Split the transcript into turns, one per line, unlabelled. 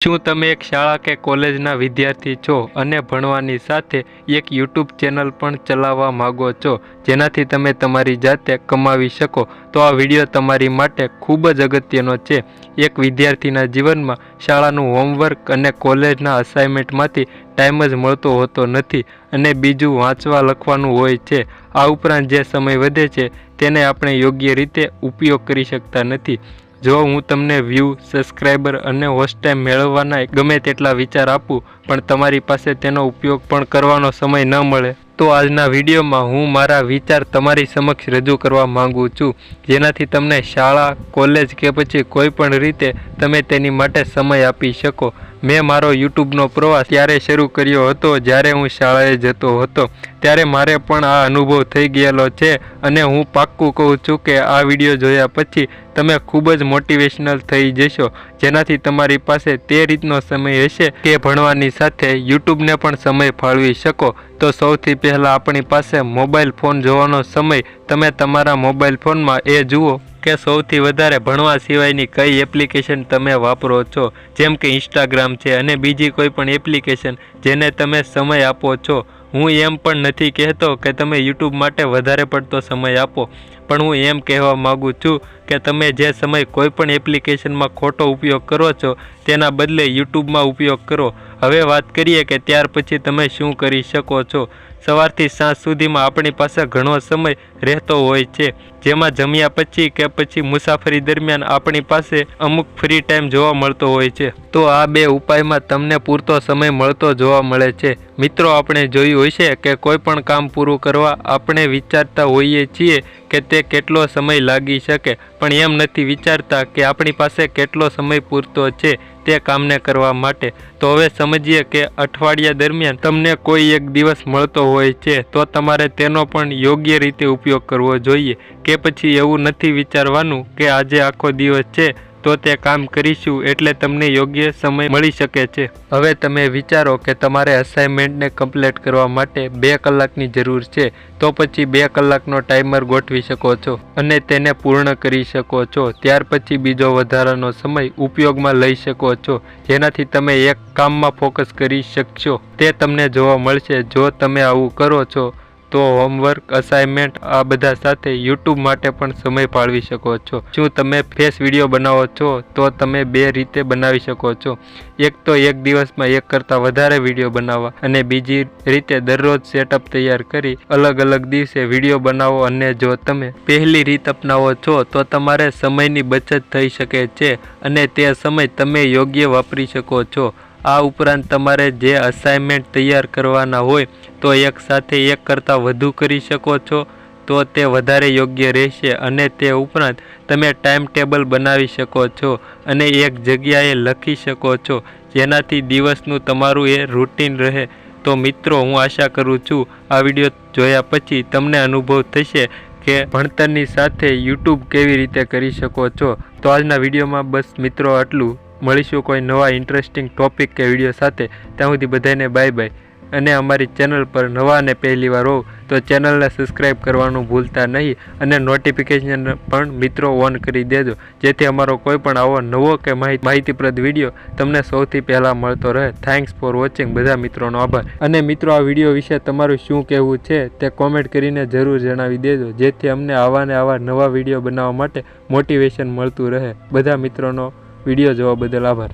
શું તમે એક શાળા કે કોલેજના વિદ્યાર્થી છો અને ભણવાની સાથે એક યુટ્યુબ ચેનલ પણ ચલાવવા માગો છો? જેનાથી તમે તમારી જાતે કમાવી શકો. તો આ વીડિયો તમારી માટે ખૂબ જ અગત્યનો છે. એક વિદ્યાર્થીના જીવનમાં શાળાનું હોમવર્ક અને કોલેજના અસાઇનમેન્ટમાંથી ટાઈમ જ મળતો હોતો નથી અને બીજું વાંચવા લખવાનું હોય છે. આ ઉપરાંત જે સમય વધે છે, તેને આપણે યોગ્ય રીતે ઉપયોગ કરી શકતા નથી. જો હું તમને વ્યૂ સબસ્ક્રાઈબર અને હોસ્ટ ટાઈમ મેળવવાના ગમે તેટલા વિચાર આપું, પણ તમારી પાસે તેનો ઉપયોગ પણ કરવાનો સમય ન મળે, તો આજના વિડીયોમાં હું મારા વિચાર તમારી સમક્ષ રજૂ કરવા માગું છું. જેનાથી તમને શાળા, કોલેજ કે પછી કોઈ પણ રીતે તમે તેની માટે સમય આપી શકો. મેં મારો યુટ્યુબનો પ્રવાસ ત્યારે શરૂ કર્યો હતો જ્યારે હું શાળાએ જતો હતો. ત્યારે મારે પણ આ અનુભવ થઈ ગયેલો છે અને હું પાક્કું કહું છું કે આ વીડિયો જોયા પછી તમે ખૂબ જ મોટિવેશનલ થઈ જશો. જેનાથી તમારી પાસે તે રીતનો સમય હશે કે ભણવાની સાથે યુટ્યુબને પણ સમય ફાળવી શકો. તો સૌથી પહેલાં આપણી પાસે મોબાઈલ ફોન જોવાનો સમય. તમે તમારા મોબાઈલ ફોનમાં એ જુઓ. કે સૌથી વધારે ભણવા સિવાયની કઈ એપ્લિકેશન તમે વાપરો છો? જેમ કે ઇન્સ્ટાગ્રામ છે અને બીજી કોઈ પણ એપ્લિકેશન જેને તમે સમય આપો છો. હું એમ પણ નથી કહેતો કે તમે યુટ્યુબ માટે વધારે પડતો સમય આપો. પણ હું એમ કહેવા માગું છું કે તમે જે સમય કોઈ પણ એપ્લિકેશનમાં ખોટો ઉપયોગ કરો છો, તેના બદલે યુટ્યુબમાં ઉપયોગ કરો. હવે વાત કરીએ કે ત્યાર પછી તમે શું કરી શકો છો? સવારથી સાંજ સુધીમાં આપણી પાસે ઘણો સમય રહેતો હોય છે. જેમાં જમ્યા પછી કે પછી મુસાફરી દરમિયાન આપણી પાસે અમુક ફ્રી ટાઈમ જોવા મળતો હોય છે. તો આ બે ઉપાયમાં તમને પૂરતો સમય મળતો જોવા મળે છે. મિત્રો, આપણે જોયું હશે કે કોઈ પણ કામ પૂરું કરવા આપણે વિચારતા હોઈએ છીએ કે તે કેટલો સમય લાગી શકે. પણ એમ નથી વિચારતા કે આપણી પાસે કેટલો સમય પૂરતો છે તે કામને કરવા માટે. તો હવે સમજીએ કે અઠવાડિયા દરમિયાન તમને કોઈ એક દિવસ મળતો હોય છે, તો તમારે તેનો પણ યોગ્ય રીતે ઉપયોગ કરવો જોઈએ કે પછી એવું નથી વિચારવાનું કે આજે આખો દિવસ છે તો તે કામ કરીશું એટલે તમને યોગ્ય સમય મળી શકે છે. હવે તમે વિચારો કે તમારે અસાઇનમેન્ટને કમ્પ્લીટ કરવા માટે બે કલાકની જરૂર છે, તો પછી બે કલાકનો ટાઈમર ગોઠવી શકો છો અને તેને પૂર્ણ કરી શકો છો. ત્યાર પછી બીજો વધારાનો સમય ઉપયોગમાં લઈ શકો છો, જેનાથી તમે એક કામમાં ફોકસ કરી શકશો. તે તમને જોવા મળશે. જો તમે આવું કરો છો તો હોમવર્ક અસાઇનમેન્ટ આ બધા સાથે યુટ્યુબ માટે પણ સમય ફાળવી શકો છો. શું તમે ફેસ વીડિયો બનાવો છો, તો તમે બે રીતે બનાવી શકો છો. એક તો એક દિવસમાં એક કરતાં વધારે વીડિયો બનાવવા અને બીજી રીતે દરરોજ સેટઅપ તૈયાર કરી અલગ અલગ દિવસે વીડિયો બનાવો અને જો તમે પહેલી રીત અપનાવો છો, તો તમારે સમયની બચત થઈ શકે છે અને તે સમય તમે યોગ્ય વાપરી શકો છો. આ ઉપરાંત તમારે જે અસાઇનમેન્ટ તૈયાર કરવાના હોય, તો એક સાથે એક કરતાં વધુ કરી શકો છો. તો તે વધારે યોગ્ય રહેશે અને તે ઉપરાંત તમે ટાઈમ ટેબલ બનાવી શકો છો અને એક જગ્યાએ લખી શકો છો, જેનાથી દિવસનું તમારું એ રૂટીન રહે. તો મિત્રો, હું આશા કરું છું આ વીડિયો જોયા પછી તમને અનુભવ થશે કે ભણતરની સાથે યુટ્યુબ કેવી રીતે કરી શકો છો. તો આજના વિડીયોમાં બસ મિત્રો આટલું. મળીશું કોઈ નવા ઇન્ટરેસ્ટિંગ ટોપિક કે વીડિયો સાથે. ત્યાં સુધી બધાને બાય બાય અને અમારી ચેનલ પર નવા અને પહેલી વાર હોવ તો ચેનલને સબસ્ક્રાઈબ કરવાનું ભૂલતા નહીં અને નોટિફિકેશન પણ મિત્રો ઓન કરી દેજો. જેથી અમારો કોઈ પણ આવો નવો કે માહિતીપ્રદ વીડિયો તમને સૌથી પહેલાં મળતો રહે. થેન્ક્સ ફોર વોચિંગ બધા મિત્રોનો આભાર. અને મિત્રો, આ વીડિયો વિશે તમારું શું કહેવું છે તે કોમેન્ટ કરીને જરૂર જણાવી દેજો. જેથી અમને આવા ને આવા નવા વીડિયો બનાવવા માટે મોટિવેશન મળતું રહે. બધા મિત્રોનો વીડિયો જોવા બદલ આભાર.